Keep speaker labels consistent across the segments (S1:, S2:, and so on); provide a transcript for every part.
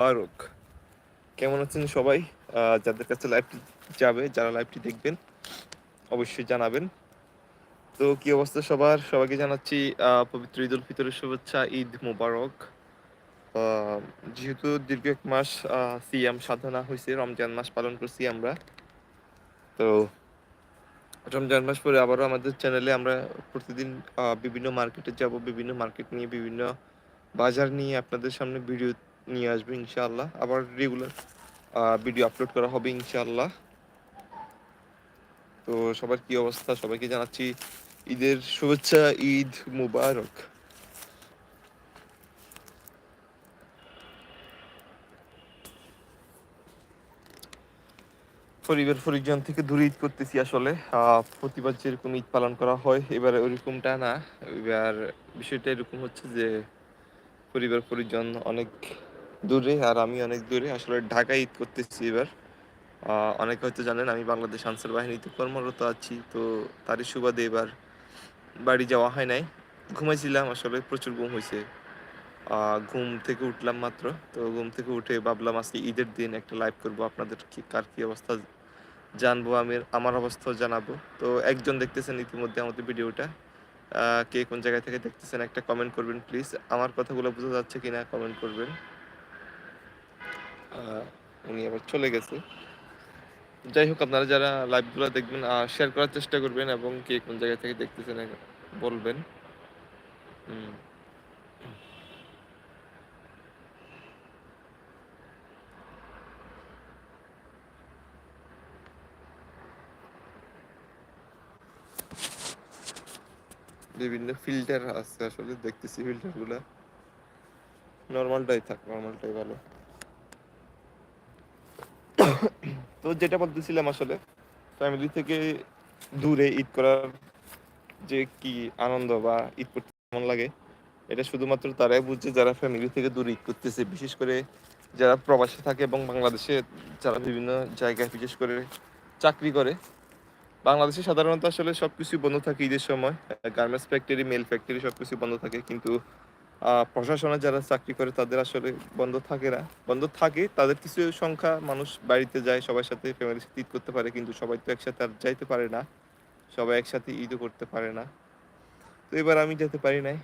S1: ফারুক, কেমন আছেন সবাই? যাদের কাছে লাইভটি যাবে, যারা লাইভটি দেখবেন, অবশ্যই জানাবেন। তো কি অবস্থা সবার? সবাইকে জানাচ্ছি পবিত্র ঈদ উল ফিতরের শুভেচ্ছা, ঈদ মুবারক। যেহেতু দীর্ঘ এক মাস সিয়াম সাধনা হয়েছে, রমজান মাস পালন করছি আমরা। তো রমজান মাস পরে আবারও আমাদের চ্যানেলে আমরা প্রতিদিন বিভিন্ন মার্কেটে যাব, বিভিন্ন মার্কেট নিয়ে, বিভিন্ন বাজার নিয়ে আপনাদের সামনে ভিডিও নিয়ে আসব ইনশাআল্লাহ। আবার রেগুলার ভিডিও আপলোড করা হবে ইনশাআল্লাহ। তো সবার কি অবস্থা? সবাইকে জানাচ্ছি ঈদের শুভেচ্ছা, ঈদ মুবারক। পরিবার পরিজন থেকে দূরে ঈদ করতেছি আসলে। প্রতিবার যেরকম ঈদ পালন করা হয়, এবারে ওইরকমটা না। এবার বিষয়টা এরকম হচ্ছে যে পরিবার পরিজন অনেক দূরে আর আমি অনেক দূরে। আসলে ঢাকায় ঈদ করতেছি এবার। অনেকে হয়তো জানেন আমি বাংলাদেশ আনসার বাহিনীতে কর্মরত আছি, তো তারই সুবাদে এবার বাড়ি যাওয়া হয় নাই। ঘুমাইছিলাম আসলে, প্রচুর ঘুম হয়েছে ঘুম থেকে উঠলাম মাত্র। তো ঘুম থেকে উঠে ভাবলাম আজকে ঈদের দিন একটা লাইভ করব। আপনাদের কি, কার কি অবস্থা জানব, আমি, আমার অবস্থাও জানাব। তো একজন দেখতেছেন ইতিমধ্যে আমাদের ভিডিওটা। কে কোন জায়গা থেকে দেখতেছেন একটা কমেন্ট করবেন প্লিজ আমার কথাগুলো বোঝা যাচ্ছে কিনা কমেন্ট করবেন। উনি আবার চলে গেছে। যাই হোক, আপনারা যারা লাইভগুলো দেখবেন শেয়ার করার চেষ্টা করবেন এবং কে কোন জায়গা থেকে দেখতেছেন বলবেন। বিভিন্ন ফিল্টার আছে আসলে, দেখতেছি ফিল্টারগুলা। নর্মালটাই থাক নর্মালটাই ভালো। তো যেটা বলতেছিলাম আসলে ফ্যামিলি থেকে দূরে ঈদ করার যে কি আনন্দ বা ঈদ করতে কেমন লাগে, এটা শুধুমাত্র তারাই বুঝছে যারা ফ্যামিলি থেকে দূরে ঈদ করতেছে। বিশেষ করে যারা প্রবাসে থাকে এবং বাংলাদেশে যারা বিভিন্ন জায়গায়, বিশেষ করে চাকরি করে, বাংলাদেশে সাধারণত আসলে সবকিছু বন্ধ থাকে ঈদের সময়। গার্মেন্টস ফ্যাক্টরি মেল ফ্যাক্টরি সবকিছু বন্ধ থাকে। কিন্তু প্রশাসনে যারা চাকরি করে, তাদের আসলে বন্ধ থাকে না। বন্ধ থাকে, তাদের কিছু সংখ্যা মানুষ বাড়িতে যায়, সবার সাথে ফ্যামিলির সাথে ঈদ করতে পারে, কিন্তু সবাই তো একসাথে আর যাইতে পারে না। সবাই একসাথে ঈদও করতে পারে না। তো এবার আমি যেতে পারি নাই।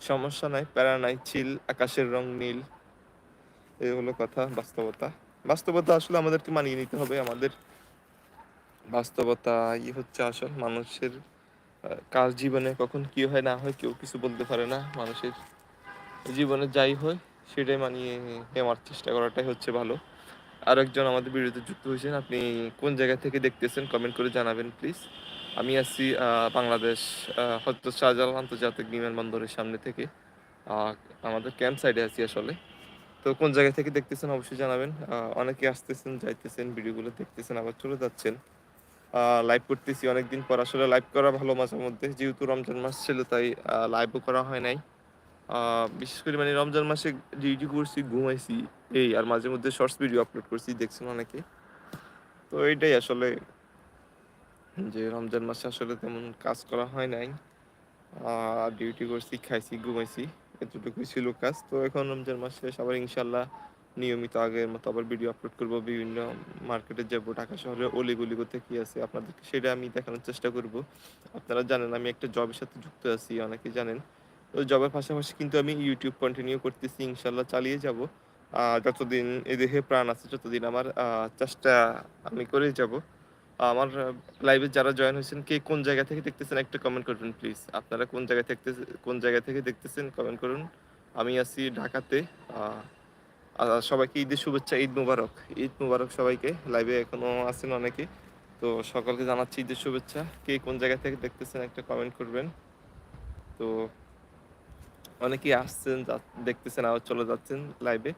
S1: সমস্যা নাই, প্যারা নাই, চিল, আকাশের রং নীল। এই হলো কথা, বাস্তবতা। বাস্তবতা আসলে আমাদেরকে মানিয়ে নিতে হবে। আমাদের বাস্তবতা ই হচ্ছে আসল মানুষের কার জীবনে কখন কি হয়, না হয় কেউ কিছু বলতে পারে না মানুষের জীবনে যাই হয়, সেটাই মানিয়ে নেওয়ার চেষ্টা করাটাই হচ্ছে ভালো। আর একজন আমাদের ভিডিওতে যুক্ত হয়েছেন, আপনি কোন জায়গা থেকে দেখতেছেন কমেন্ট করে জানাবেন প্লিজ। আমি আছি বাংলাদেশ হজরত শাহজালাল আন্তর্জাতিক বিমানবন্দরের সামনে থেকে। আমাদের ক্যাম্প সাইডে আছি আসলে। তো কোন জায়গা থেকে দেখতেছেন অবশ্যই জানাবেন। অনেকে আসতেছেন, যাইতেছেন, ভিডিওগুলো দেখতেছেন, আবার চলে যাচ্ছেন। লাইভ করতেছি। অনেকদিন পর আসলে লাইভ করা ভালো মাঝে মধ্যে। যেহেতু রমজান মাস ছিল, তাই লাইভও করা হয় নাই। বিশেষ করে মানে রমজান মাসে ডিউটি করছি, ঘুমাইছি, এই, আর মাঝে মধ্যে শর্টস ভিডিও আপলোড করছি, দেখছেন অনেকে? তো এইটাই আসলে যে রমজান মাসে আসলে তেমন কাজ করা হয় নাই। ডিউটি করছি, খাইছি, ঘুমাইছি, এতটুকুই ছিল কাজ। তো এখন রমজান মাসে আবার ইনশাল্লাহ নিয়মিত আগের মতো আবার ভিডিও আপলোড করব, বিভিন্ন মার্কেটে যাব, ঢাকা শহরে অলিগলি কোথায় কি আছে আপনাদেরকে, সেটা আমি দেখানোর চেষ্টা করব। আপনারা জানেন আমি একটা জবের সাথে যুক্ত আছি অনেকে জানেন। তো জবের পাশাপাশি কিন্তু আমি ইউটিউব কন্টিনিউ করতেছি ইনশাল্লাহ চালিয়ে যাব। যতদিন এই দেহে প্রাণ আছে, ততদিন আমার চেষ্টা আমি করেই যাব। আমার লাইভে যারা জয়েন হয়েছেন, কে কোন জায়গা থেকে দেখতেছেন, একটা কমেন্ট করবেন প্লিজ আপনারা কোন জায়গা থেকে কোন জায়গা থেকে দেখতেছেন কমেন্ট করুন। আমি আছি ঢাকাতে সবাইকে ঈদের শুভেচ্ছা, ঈদ মুবারক। ঈদ মুবারক সবাইকে। লাইভে এখনও আছেন অনেকে। তো সকলকে জানাচ্ছি ঈদের শুভেচ্ছা। কে কোন জায়গা থেকে দেখতেছেন একটা কমেন্ট করবেন। তো অনেকেই আসছেন দেখতেছেন, আবার চলে যাচ্ছেন লাইভে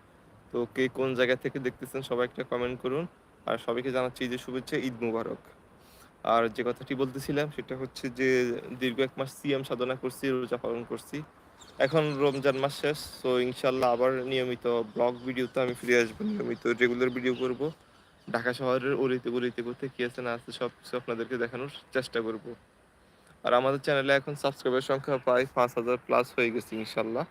S1: তো কে কোন জায়গা থেকে দেখতেছেন, সবাই একটা কমেন্ট করুন। আর সবাইকে জানাচ্ছি ঈদের শুভেচ্ছা, ঈদ মুবারক। আর যে কথাটি বলতেছিলাম, সেটা হচ্ছে যে দীর্ঘ এক মাস সিএম সাধনা করছি, রোজা পালন করছি। এখন রমজান মাস শেষ, তো ইনশাল্লাহ আবার নিয়মিত ব্লগ ভিডিওতে আমি ফিরে আসব, নিয়মিত রেগুলার ভিডিও করব। ঢাকা শহরের অলিতে গলিতে কোথায় কি আছে না আছে সব কিছু আপনাদেরকে দেখানোর চেষ্টা করব। আর আমাদের চ্যানেলে এখন সাবস্ক্রাইবার সংখ্যা প্রায় পাঁচ হাজার প্লাস হয়ে গেছে ইনশাল্লাহ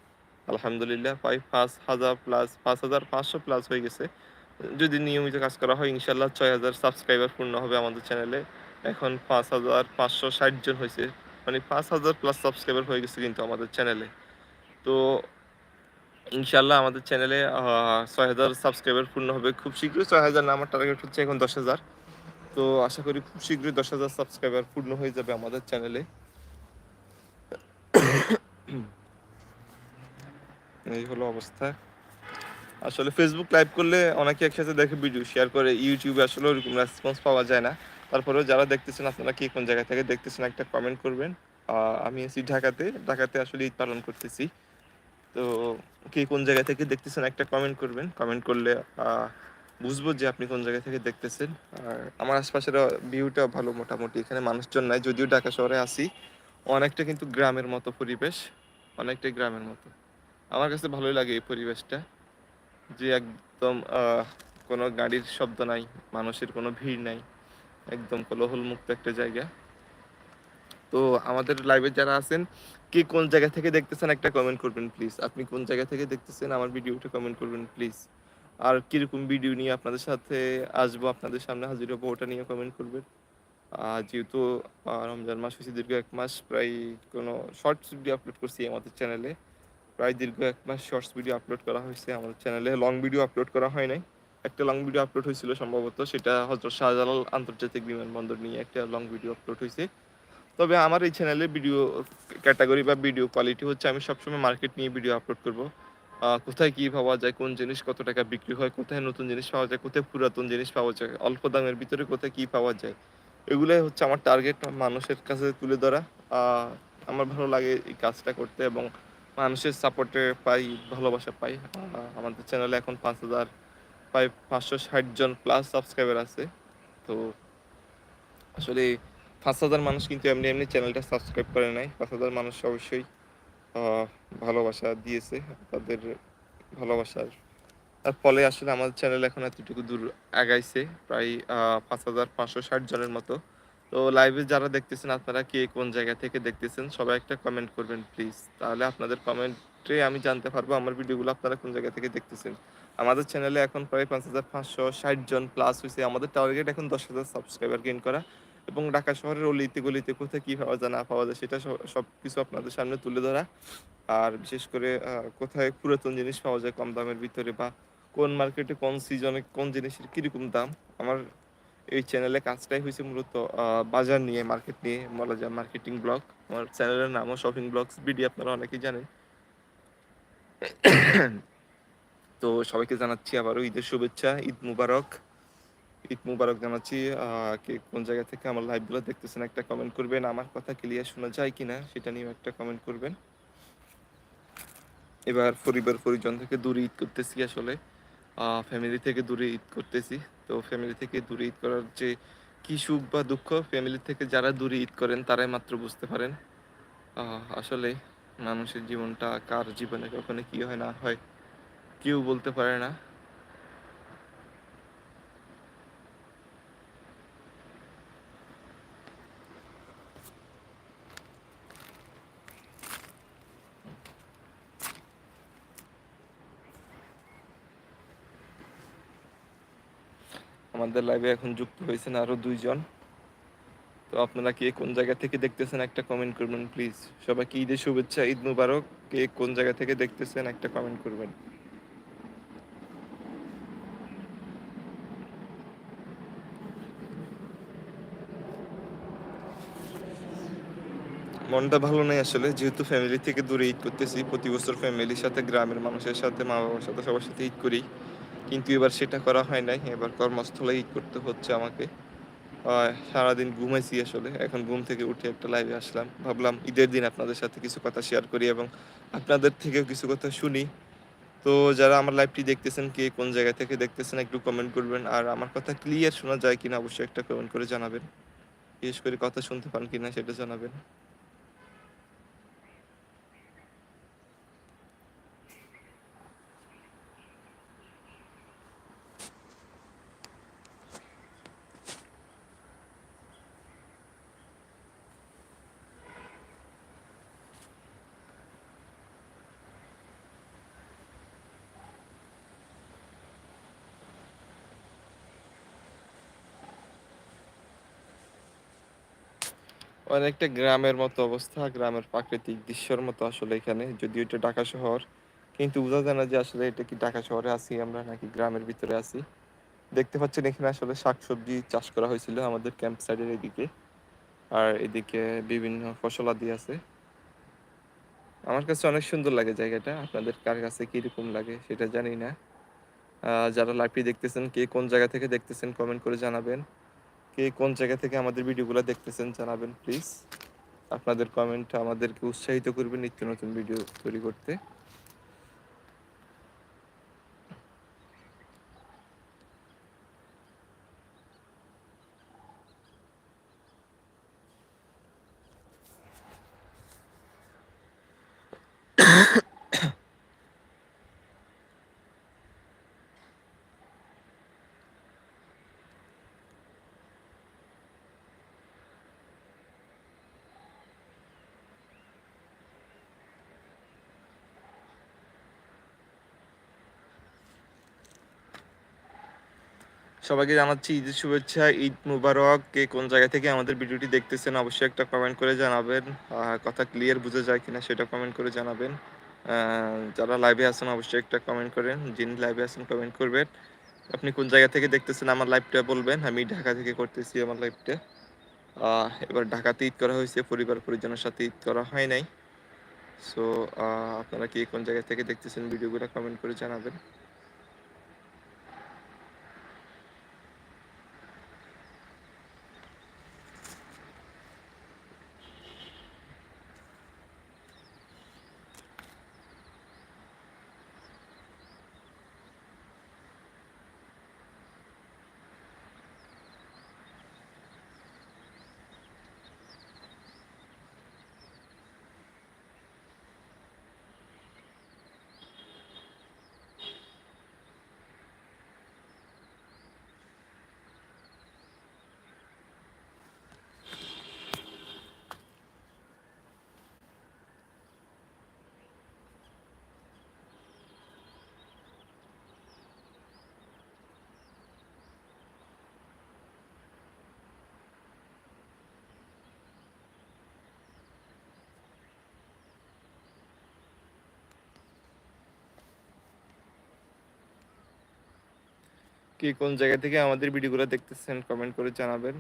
S1: আলহামদুলিল্লাহ, প্রায় পাঁচ হাজার প্লাস পাঁচ হাজার পাঁচশো প্লাস হয়ে গেছে। যদি নিয়মিত কাজ করা হয় ইনশাল্লাহ ছয় হাজার সাবস্ক্রাইবার পূর্ণ হবে আমাদের চ্যানেলে এখন পাঁচ হাজার পাঁচশো ষাট জন হয়েছে মানে পাঁচ হাজার প্লাস সাবস্ক্রাইবার হয়ে গেছে কিন্তু আমাদের চ্যানেলে তো ইনশাল্লাহ আমাদের চ্যানেলে ছয় হাজার সাবস্ক্রাইবার পূর্ণ হবে। খুব শীঘ্রই ছয় হাজার না, আমার টার্গেট হচ্ছে এখন দশ হাজার। তো আশা করি খুব শীঘ্রই দশ হাজার সাবস্ক্রাইবার পূর্ণ হয়ে যাবে আমাদের চ্যানেলে। এই হলো অবস্থা। আসলে ফেসবুক লাইভ করলে অনেকে একসাথে দেখে ভিডিও শেয়ার করে ইউটিউবে আসলে ওরকম রেসপন্স পাওয়া যায় না। তারপরেও যারা দেখতেছেন, আপনারা কি কোন জায়গা থেকে দেখতেছেন, একটা কমেন্ট করবেন। আমি আছি ঢাকাতে। ঢাকাতে আসলে ঈদ পালন করতেছি। তো কে কোন জায়গা থেকে দেখতেছেন একটা কমেন্ট করবেন। কমেন্ট করলে বুঝব যে আপনি কোন জায়গা থেকে দেখতেছেন। আর আমার আশপাশের ভিউটা ভালো মোটামুটি। এখানে মানুষজন নাই, যদিও ঢাকা শহরে আসি অনেকটা কিন্তু গ্রামের মতো পরিবেশ, অনেকটাই গ্রামের মতো। আমার কাছে ভালোই লাগে এই পরিবেশটা, যে একদম কোনো গাড়ির শব্দ নাই, মানুষের কোনো ভিড় নাই। একদম কোলাহল মুক্ত একটা জায়গা। তো আমাদের লাইভে যারা আছেন, কে কোন জায়গা থেকে দেখতেছেন একটা কমেন্ট করবেন প্লিজ আপনি কোন জায়গা থেকে দেখতেছেন আমার ভিডিওটা কমেন্ট করবেন প্লিজ আর কীরকম ভিডিও নিয়ে আপনাদের সাথে আসব, আপনাদের সামনে হাজির হব, ওটা নিয়ে কমেন্ট করবেন। আর যেহেতু রমজান মাস হয়েছে দীর্ঘ এক মাস, প্রায় কোনো শর্টস ভিডিও আপলোড করছি আমাদের চ্যানেলে প্রায় দীর্ঘ এক মাস শর্টস ভিডিও আপলোড করা হয়েছে আমাদের চ্যানেলে লং ভিডিও আপলোড করা হয় নাই। একটা লং ভিডিও আপলোড হয়েছিল সম্ভবত, সেটা হজরত শাহজালাল আন্তর্জাতিক বিমানবন্দর নিয়ে একটা লং ভিডিও আপলোড হয়েছে। তবে আমার এই চ্যানেলে ভিডিও ক্যাটাগরি বা ভিডিও কোয়ালিটি হচ্ছে আমি সবসময় মার্কেট নিয়ে ভিডিও আপলোড করব। কোথায় কি পাওয়া যায়, কোন জিনিস কত টাকা বিক্রি হয়, কোথায় নতুন জিনিস পাওয়া যায়, কোথায় পুরাতন জিনিস পাওয়া যায়, অল্প দামের ভিতরে কোথায় কি পাওয়া যায়, এগুলোই হচ্ছে আমার টার্গেট মানুষের কাছে তুলে ধরা। আমার ভালো লাগে এই কাজটা করতে এবং মানুষের সাপোর্টে পাই, ভালোবাসা পাই। আমাদের চ্যানেলে এখন পাঁচ হাজার প্রায় পাঁচশো ষাট জন প্লাস সাবস্ক্রাইবার আছে। তো আসলে পাঁচ হাজার মানুষ কিন্তু এমনি এমনি চ্যানেলটা সাবস্ক্রাইব করে নাই। পাঁচ হাজার মানুষ অবশ্যই ভালোবাসা দিয়েছে তাদের ভালোবাসার তার ফলে আসলে আমাদের চ্যানেল এখন এতটুকু দূর আগাইছে, প্রায় পাঁচ হাজার পাঁচশো ষাট জনের মতো। তো লাইভে যারা দেখতেছেন, আপনারা কে কোন জায়গা থেকে দেখতেছেন, সবাই একটা কমেন্ট করবেন প্লিজ তাহলে আপনাদের কমেন্টে আমি জানতে পারব আমার ভিডিওগুলো আপনারা কোন জায়গা থেকে দেখতেছেন। আমাদের চ্যানেলে এখন প্রায় পাঁচ হাজার পাঁচশো ষাট জন প্লাস হয়েছে আমাদের টার্গেট এখন দশ হাজার সাবস্ক্রাইবার গেইন করা। এবং ঢাকা শহরের অলিতে গলিতে কোথায় কী পাওয়া যায় না পাওয়া যায় সেটা সব কিছু আপনাদের সামনে তুলে ধরা। আর বিশেষ করে কোথায় পুরাতন জিনিস পাওয়া যায় কম দামের ভিতরে বা কোন মার্কেটে কোন সিজনে কোন জিনিসের কীরকম দাম, আমার এই চ্যানেলে কাজটাই হয়েছে মূলত বাজার নিয়ে, মার্কেট নিয়ে বলা যায় মার্কেটিং ব্লগ। আমার চ্যানেলের নামও শপিং ব্লগস বিডি, আপনারা অনেকেই জানেন। তো সবাইকে জানাচ্ছি আবারও ঈদের শুভেচ্ছা, ঈদ মুবারক। ঈদ মুবারক জানাচ্ছি কে কোন জায়গা থেকে আমার লাইভগুলো দেখতেছেন একটা কমেন্ট করবেন, আমার কথা ক্লিয়ার শোনা যায় কিনা সেটা নিয়েও একটা কমেন্ট করবেন। এবার পরিবার পরিজন থেকে দূরে ঈদ করতেছি আসলে ফ্যামিলি থেকে দূরে ঈদ করতেছি। তো ফ্যামিলি থেকে দূরে ঈদ করার যে কি সুখ বা দুঃখ ফ্যামিলি থেকে যারা দূরে ঈদ করেন তারাই মাত্র বুঝতে পারেন আসলে মানুষের জীবনটা কার জীবনে কখনো কি হয় না হয়, কেউ বলতে পারে না। আমাদের লাইভে এখন যুক্ত হয়েছেন আরও দুইজন। তো আপনারা কে কোন জায়গা থেকে দেখতেছেন একটা কমেন্ট করবেন প্লিজ সবাইকে ঈদের শুভেচ্ছা, ঈদ মুবারক। কে কোন জায়গা থেকে দেখতেছেন একটা কমেন্ট করবেন। মনটা ভালো নেই আসলে, যেহেতু ফ্যামিলি থেকে দূরে ঈদ করতেছি, প্রতি বছর ফ্যামিলির সাথে, গ্রামের মানুষের সাথে মা বাবার সাথে, সবার সাথে ঈদ করি। কিন্তু এবার সেটা করা হয় নাই। এবার কর্মস্থলে ঈদ করতে হচ্ছে আমাকে। সারাদিন ঘুমাইছি আসলে। এখন ঘুম থেকে উঠে একটা লাইভে আসলাম। ভাবলাম ঈদের দিন আপনাদের সাথে কিছু কথা শেয়ার করি এবং আপনাদের থেকেও কিছু কথা শুনি। তো যারা আমার লাইভটি দেখতেছেন, কে কোন জায়গা থেকে দেখতেছেন, একটু কমেন্ট করবেন। আর আমার কথা ক্লিয়ার শোনা যায় কিনা অবশ্যই একটা কমেন্ট করে জানাবেন। বিশেষ করে কথা শুনতে পান কিনা সেটা জানাবেন। অনেকটা গ্রামের মতো অবস্থা, গ্রামের প্রাকৃতিক দৃশ্যর মতো আসলে এখানে, যদিও এটা ঢাকা শহর। কিন্তু বোঝা যায় না যে আসলে এটা কি ঢাকা শহরে আছি আমরা নাকি গ্রামের ভিতরে আছি। দেখতে পাচ্ছেন এখানে আসলে শাকসবজি চাষ করা হয়েছিল আমাদের ক্যাম্প সাইডের এদিকে। আর এদিকে বিভিন্ন ফসলাদি আছে। আমার কাছে অনেক সুন্দর লাগে জায়গাটা। আপনাদের কার কাছে কীরকম লাগে সেটা জানি না। যারা লাইভটি দেখতেছেন, কে কোন জায়গা থেকে দেখতেছেন কমেন্ট করে জানাবেন। কে কোন জায়গা থেকে আমাদের ভিডিওগুলো দেখতেছেন জানাবেন প্লিজ আপনাদের কমেন্ট আমাদেরকে উৎসাহিত করবে নিত্য নতুন ভিডিও তৈরি করতে। সবাইকে জানাচ্ছি ঈদের শুভেচ্ছা, ঈদ মুবারক। কে কোন জায়গা থেকে আমাদের ভিডিওটি দেখতেছেন অবশ্যই একটা কমেন্ট করে জানাবেন। কথা ক্লিয়ার বুঝে যায় কিনা সেটা কমেন্ট করে জানাবেন। যারা লাইভে আছেন অবশ্যই একটা কমেন্ট করেন। যিনি লাইভে আছেন কমেন্ট করবেন। আপনি কোন জায়গা থেকে দেখতেছেন আমার লাইভটা বলবেন। আমি ঢাকা থেকে করতেছি আমার লাইভটা এবার ঢাকাতে ঈদ করা হয়েছে, পরিবার পরিজনের সাথে ঈদ করা হয় নাই। সো আপনারা কি কোন জায়গা থেকে দেখতেছেন ভিডিওগুলো কমেন্ট করে জানাবেন। কে কোন জায়গা থেকে আমাদের ভিডিওগুলো দেখতেছেন কমেন্ট করে জানাবেন।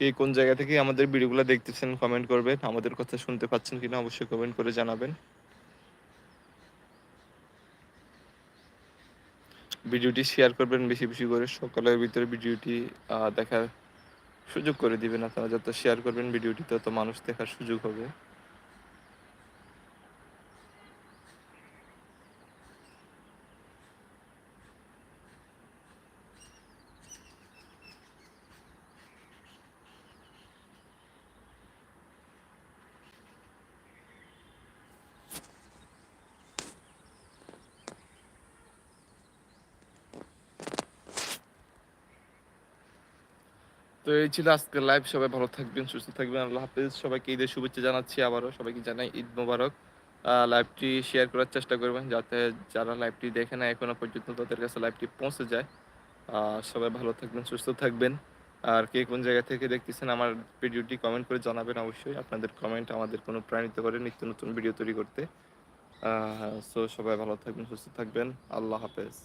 S1: কে কোন জায়গা থেকে আমাদের ভিডিওগুলো দেখতেছেন কমেন্ট করবেন। আমাদের কথা শুনতে পাচ্ছেন কিনা অবশ্যই কমেন্ট করে জানাবেন। ভিডিওটি শেয়ার করবেন বেশি বেশি করে। সকালের ভিতরে ভিডিওটি দেখার সুযোগ করে দিবেন আপনারা। যত শেয়ার করবেন ভিডিওটি তত মানুষ দেখার সুযোগ হবে। তো এই ছিল আজকের লাইভ সবাই ভালো থাকবেন, সুস্থ থাকবেন। আল্লাহ হাফিজ। সবাইকে ঈদের শুভেচ্ছা জানাচ্ছি আবারও। সবাইকে জানাই ঈদ মোবারক। লাইভটি শেয়ার করার চেষ্টা করবেন যাতে যারা লাইভটি দেখে না, এখনও পর্যন্ত তাদের কাছে লাইভটি পৌঁছে যায়। সবাই ভালো থাকবেন, সুস্থ থাকবেন। আর কে কোন জায়গা থেকে দেখতেছেন, আমার ভিডিওটি কমেন্ট করে জানাবেন অবশ্যই। আপনাদের কমেন্ট আমাদের কোনো প্রাণিত করে নিত্য নতুন ভিডিও তৈরি করতে। সো সবাই ভালো থাকবেন, সুস্থ থাকবেন। আল্লাহ হাফেজ।